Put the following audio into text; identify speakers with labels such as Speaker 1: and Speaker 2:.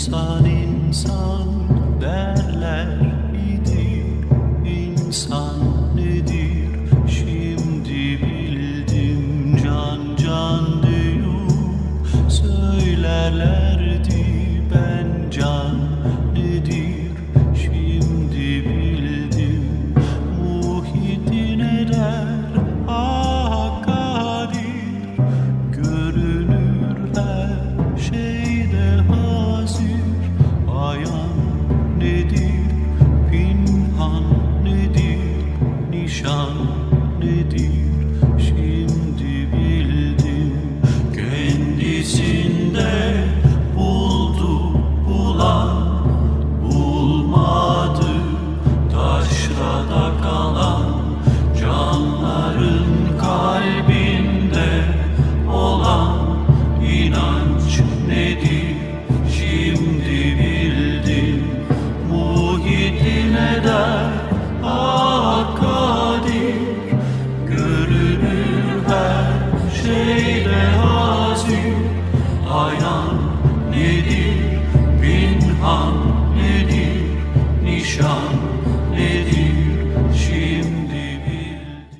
Speaker 1: İnsan insan derler idi İnsan nedir? Şimdi bildim Can can diyor. Söylerlerdi Ben can nedir Kendisinde buldu bulan Bulmadı. Taşrada kalan Canların kalbinde olan inanç nedir? Şimdi bildim Muhitine der kadir Görünür her şeyde Come.